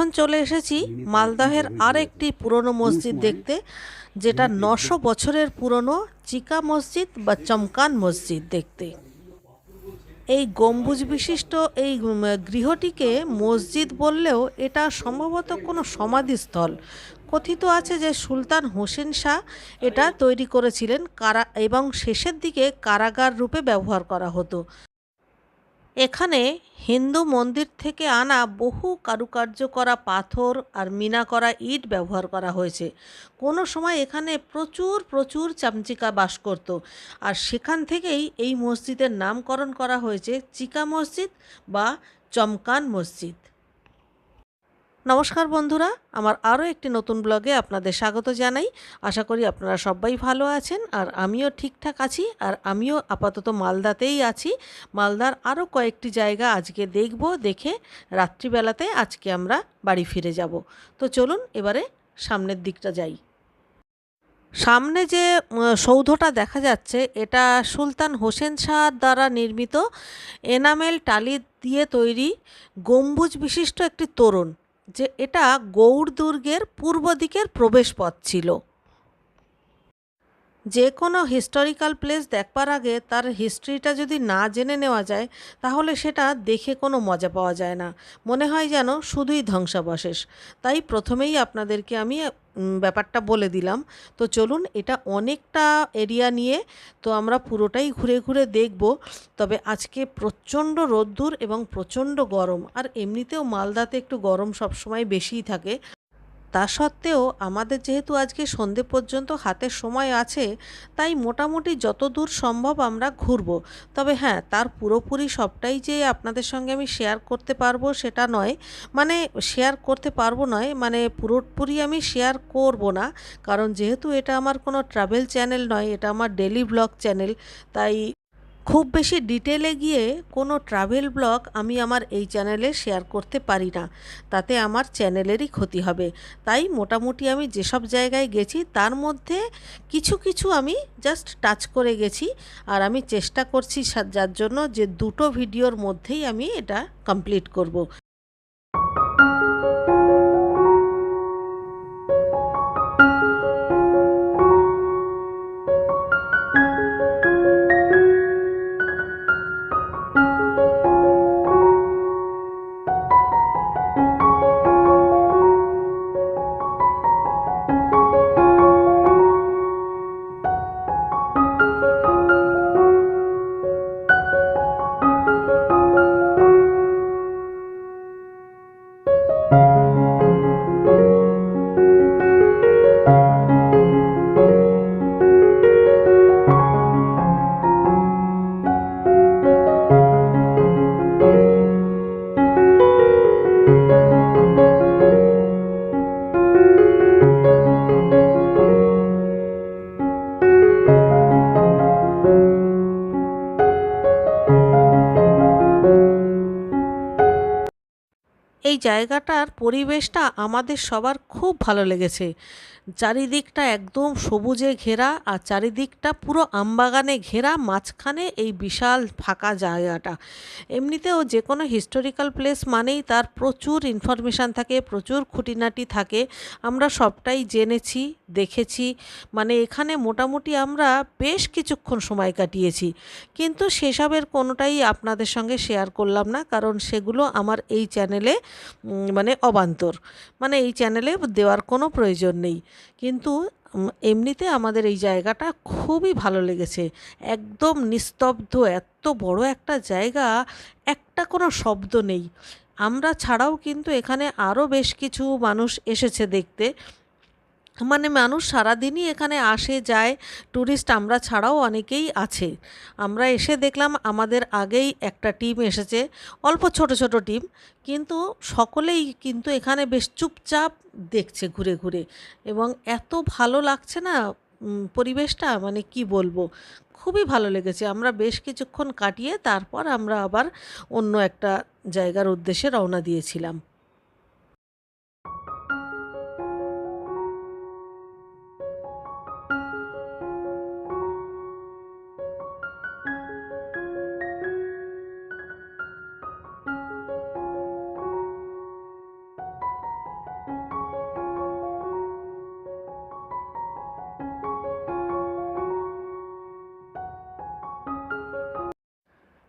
এখন চলে এসেছি, মালদহের আর একটি পুরনো মসজিদ দেখতে, যেটা নশো বছরের পুরনো চিকা মসজিদ বা চমকান মসজিদ দেখতে। এই গম্বুজ বিশিষ্ট এই গৃহটিকে মসজিদ বললেও এটা সম্ভবত কোনো সমাধিস্থল। কথিত আছে যে সুলতান হোসেন শাহ এটা তৈরি করেছিলেন কারা, এবং শেষের দিকে কারাগার রূপে ব্যবহার করা হতো। এখানে হিন্দু মন্দির থেকে আনা বহু কারুকার্য করা পাথর আর মিনা করা ইট ব্যবহার করা হয়েছে। কোনো সময় এখানে প্রচুর প্রচুর চামচিকা বাস করত আর সেখান থেকেই এই মসজিদের নামকরণ করা হয়েছে চিকা মসজিদ বা চমকান মসজিদ। নমস্কার বন্ধুরা, আমার আরও একটি নতুন ব্লগে আপনাদের স্বাগত জানাই। আশা করি আপনারা সবাই ভালো আছেন আর আমিও ঠিকঠাক আছি আর আমিও আপাতত মালদাতেই আছি। মালদার আরও কয়েকটি জায়গা আজকে দেখব, দেখে রাত্রিবেলাতে আজকে আমরা বাড়ি ফিরে যাব। তো চলুন এবারে সামনের দিকটা যাই। সামনে যে সৌধটা দেখা যাচ্ছে, এটা সুলতান হোসেন শাহ দ্বারা নির্মিত। এনামেল টালি দিয়ে তৈরি, গম্বুজ বিশিষ্ট একটি তোরণ। যে এটা গৌড় দুর্গের পূর্ব দিকের প্রবেশপথ ছিল। যে কোনো হিস্টোরিক্যাল প্লেস দেখবার আগে তার হিস্ট্রিটা যদি না জেনে নেওয়া যায়, তাহলে সেটা দেখে কোনো মজা পাওয়া যায় না। মনে হয় যেন শুধুই ধ্বংসাবশেষ। তাই প্রথমেই আপনাদেরকে আমি ব্যাপারটা বলে দিলাম। তো চলুন, এটা অনেকটা এরিয়া নিয়ে তো আমরা পুরোটাই ঘুরে ঘুরে দেখব। তবে আজকে প্রচণ্ড রোদ্দুর এবং প্রচণ্ড গরম। আর এমনিতেও মালদাতে একটু গরম সবসময় বেশিই থাকে। তা সত্ত্বেও আমাদের যেহেতু আজকে সন্ধে পর্যন্ত হাতে সময় আছে, তাই মোটামুটি যত দূর সম্ভব আমরা ঘুরবো। তবে হ্যাঁ তার পুরোপুরি সবটাই যে আপনাদের সঙ্গে আমি শেয়ার করতে পারব সেটা নয়। মানে শেয়ার করতে পারব নয় মানে পুরোপুরি আমি শেয়ার করব না। কারণ যেহেতু এটা আমার কোনো ট্রাভেল চ্যানেল নয়, এটা আমার ডেলি ব্লগ চ্যানেল তাই খুব বেশি ডিটেলে গিয়ে কোনো ট্রাভেল ব্লগ আমি আমার এই চ্যানেলে শেয়ার করতে পারি না। তাতে আমার চ্যানেলেরই ক্ষতি হবে। তাই মোটামুটি আমি যেসব জায়গায় গেছি, তার মধ্যে কিছু কিছু আমি জাস্ট টাচ করে গেছি। আর আমি চেষ্টা করছি যার জন্য যে দুটো ভিডিওর মধ্যেই আমি এটা কমপ্লিট করব। এই জায়গাটার পরিবেশটা আমাদের সবার খুব ভালো লেগেছে। চারিদিকটা একদম সবুজে ঘেরা আর চারিদিকটা পুরো আমবাগানে ঘেরা, মাঝখানে এই বিশাল ফাঁকা জায়গাটা। এমনিতেও যে কোনো হিস্টোরিক্যাল প্লেস মানেই তার প্রচুর ইনফরমেশান থাকে, প্রচুর খুঁটিনাটি থাকে। আমরা সবটাই জেনেছি, দেখেছি। মানে এখানে মোটামুটি আমরা বেশ কিছুক্ষণ সময় কাটিয়েছি। কিন্তু সেসবের কোনোটাই আপনাদের সঙ্গে শেয়ার করলাম না, কারণ সেগুলো আমার এই চ্যানেলে মানে অবান্তর। মানে এই চ্যানেলে দেওয়ার কোনো প্রয়োজন নেই। কিন্তু এমনিতে আমাদের এই জায়গাটা খুবই ভালো লেগেছে। একদম নিস্তব্ধ, এত বড় একটা জায়গা, একটা কোনো শব্দ নেই। আমরা ছাড়াও কিন্তু এখানে আরও বেশ কিছু মানুষ এসেছে দেখতে। মানে মানুষ সারাদিনই এখানে আসে, যায় ট্যুরিস্ট আমরা ছাড়াও অনেকেই আছে। আমরা এসে দেখলাম আমাদের আগেই একটা টিম এসেছে, অল্প ছোট ছোট টিম কিন্তু সকলেই কিন্তু এখানে বেশ চুপচাপ দেখছে ঘুরে ঘুরে। এবং এত ভালো লাগছে না পরিবেশটা মানে কি বলব, খুবই ভালো লেগেছে। আমরা বেশ কিছুক্ষণ কাটিয়ে তারপর আমরা আবার অন্য একটা জায়গার উদ্দেশ্যে রওনা দিয়েছিলাম।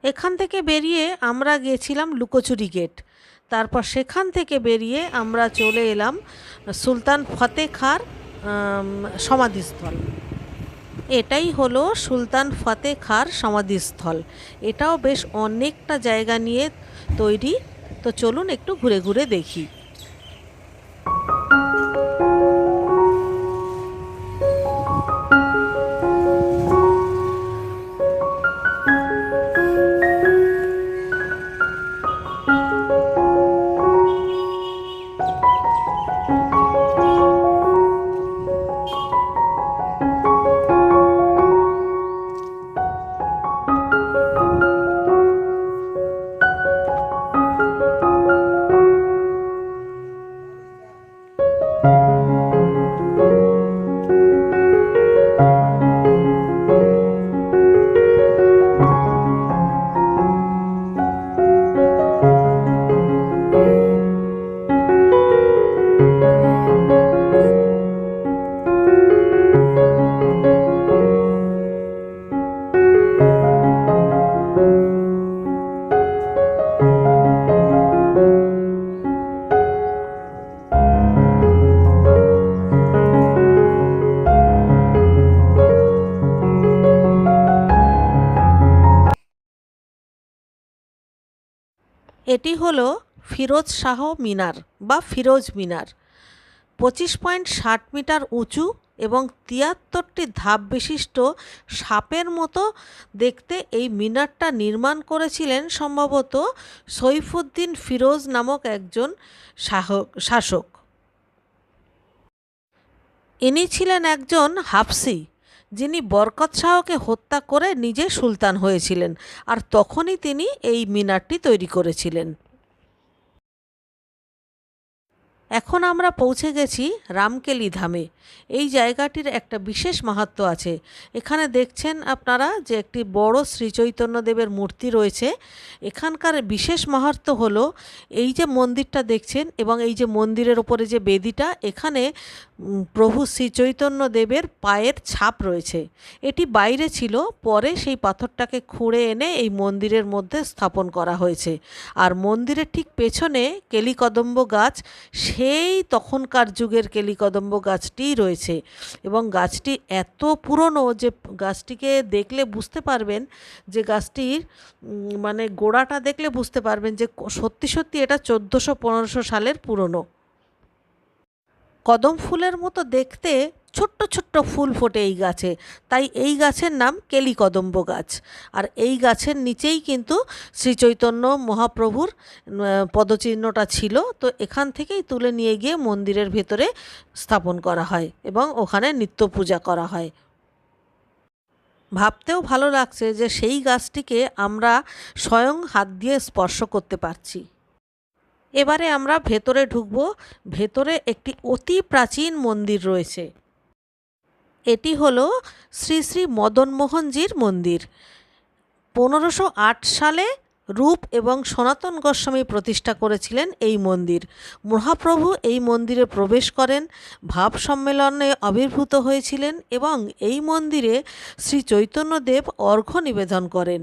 এখান থেকে বেরিয়ে আমরা গেছিলাম লুকোচুরি গেট। তারপর সেখান থেকে বেরিয়ে আমরা চলে এলাম সুলতান ফতে খার সমাধিস্থল। এটাই হলো সুলতান ফতে খার সমাধিস্থল। এটাও বেশ অনেকটা জায়গা নিয়ে তৈরি। তো চলুন একটু ঘুরে ঘুরে দেখি। এটি হলো ফিরোজ শাহ মিনার বা ফিরোজ মিনার। পঁচিশ পয়েন্ট ষাট মিটার উঁচু এবং তিয়াত্তরটি ধাপ বিশিষ্ট সাপের মতো দেখতে এই মিনারটা নির্মাণ করেছিলেন সম্ভবত সৈফুদ্দিন ফিরোজ নামক একজন শাসক। ইনি ছিলেন একজন হাফসি। যিনি বরকত শাহকে হত্যা করে নিজে সুলতান হয়েছিলেন, আর তখনই তিনি এই মিনারটি তৈরি করেছিলেন। এখন আমরা পৌঁছে গেছি রামকেলি ধামে। এই জায়গাটির একটা বিশেষ মাহাত্ম আছে। এখানে দেখছেন আপনারা যে একটি বড় শ্রীচৈতন্যদেবের মূর্তি রয়েছে। এখানকার বিশেষ মাহাত্ম হলো এই যে মন্দিরটা দেখছেন এবং এই যে মন্দিরের ওপরে যে বেদিটা, এখানে প্রভু শ্রীচৈতন্যদেবের পায়ের ছাপ রয়েছে। এটি বাইরে ছিল, পরে সেই পাথরটাকে খুঁড়ে এনে এই মন্দিরের মধ্যে স্থাপন করা হয়েছে। আর মন্দিরের ঠিক পেছনে কেলিকদম্ব গাছ সেই তখনকার যুগের কেলিকদম্ব গাছটি রয়েছে এবং গাছটি এত পুরনো যে গাছটিকে দেখলে বুঝতে পারবেন যে গাছটির মানে গোড়াটা দেখলে বুঝতে পারবেন যে সত্যি সত্যি এটা চোদ্দোশো পনেরোশো সালের পুরনো। কদম ফুলের মতো দেখতে ছোট্ট ছোট্ট ফুল ফোটে এই গাছে। তাই এই গাছের নাম কেলিকদম্ব গাছ। আর এই গাছের নিচেই কিন্তু শ্রীচৈতন্য মহাপ্রভুর পদচিহ্নটা ছিল। তো এখান থেকেই তুলে নিয়ে গিয়ে মন্দিরের ভেতরে স্থাপন করা হয় এবং ওখানে নিত্য পূজা করা হয়। ভাবতেও ভালো লাগছে যে সেই গাছটিকে আমরা স্বয়ং হাত দিয়ে স্পর্শ করতে পারছি। এবারে আমরা ভেতরে ঢুকব। ভেতরে একটি অতি প্রাচীন মন্দির রয়েছে। এটি হল শ্রী শ্রী মদনমোহনজির মন্দির। পনেরোশো সালে রূপ এবং সনাতন গোস্বামী প্রতিষ্ঠা করেছিলেন এই মন্দির। মহাপ্রভু এই মন্দিরে প্রবেশ করেন, ভাব সম্মেলনে আবির্ভূত হয়েছিলেন এবং এই মন্দিরে শ্রী চৈতন্যদেব অর্ঘ্য নিবেদন করেন।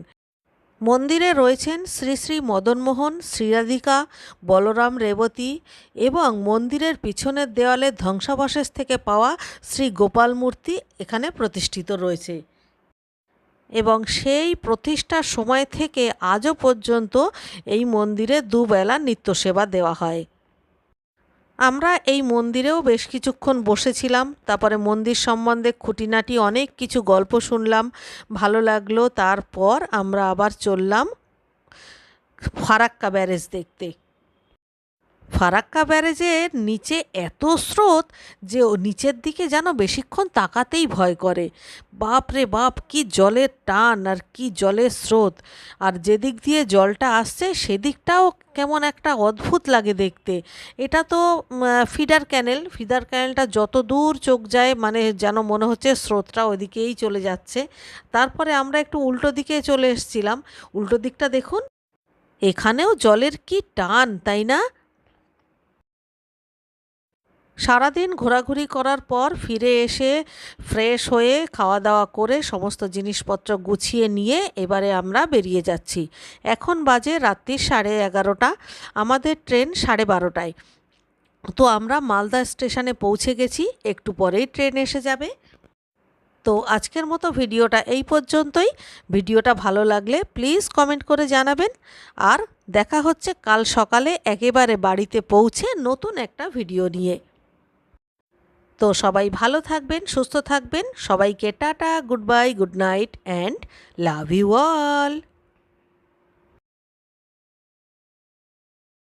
মন্দিরে রয়েছেন শ্রী শ্রী মদনমোহন, শ্রীরাধিকা, বলরাম রেবতী এবং মন্দিরের পিছনের দেওয়ালে ধ্বংসাবশেষ থেকে পাওয়া শ্রী গোপাল মূর্তি এখানে প্রতিষ্ঠিত রয়েছে। এবং সেই প্রতিষ্ঠার সময় থেকে আজও পর্যন্ত এই মন্দিরে দুবেলা নিত্য সেবা দেওয়া হয়। আমরা এই মন্দিরেও বেশ কিছুক্ষণ বসেছিলাম, তারপরে মন্দির সম্বন্ধে খুঁটিনাটি অনেক কিছু গল্প শুনলাম, ভালো লাগল, তারপর আমরা আবার চললাম ফারাক্কা ব্যারেজ দেখতে। ফারাক্কা ব্যারেজের নিচে এত স্রোত যে নিচের দিকে যেন বেশিক্ষণ তাকাতেই ভয় করে। বাপ রে বাপ, কি জলের টান আর কি জলের স্রোত। আর যেদিক দিয়ে জলটা আসছে, সেদিকটাও কেমন একটা অদ্ভুত লাগে দেখতে। এটা তো ফিডার ক্যানেল। ফিডার ক্যানেলটা যত দূর চোখ যায় মানে যেন মনে হচ্ছে স্রোতটা ওদিকেই চলে যাচ্ছে। তারপরে আমরা একটু উল্টো দিকে চলে এসেছিলাম। উল্টো দিকটা দেখুন। এখানেও জলের কি টান, তাই না? সারাদিন ঘোরাঘুরি করার পর ফিরে এসে ফ্রেশ হয়ে খাওয়া দাওয়া করে সমস্ত জিনিসপত্র গুছিয়ে নিয়ে এবারে আমরা বেরিয়ে যাচ্ছি। এখন বাজে রাত্রি সাড়ে এগারোটা, আমাদের ট্রেন সাড়ে বারোটায়। তো আমরা মালদা স্টেশনে পৌঁছে গেছি, একটু পরেই ট্রেন এসে যাবে। তো আজকের মতো ভিডিওটা এই পর্যন্তই। ভিডিওটা ভালো লাগলে প্লিজ কমেন্ট করে জানাবেন। আর দেখা হচ্ছে কাল সকালে একেবারে বাড়িতে পৌঁছে নতুন একটা ভিডিও নিয়ে। তো সবাই ভালো থাকবেন, সুস্থ থাকবেন। সবাইকে tata, good bye, good night, and love you all.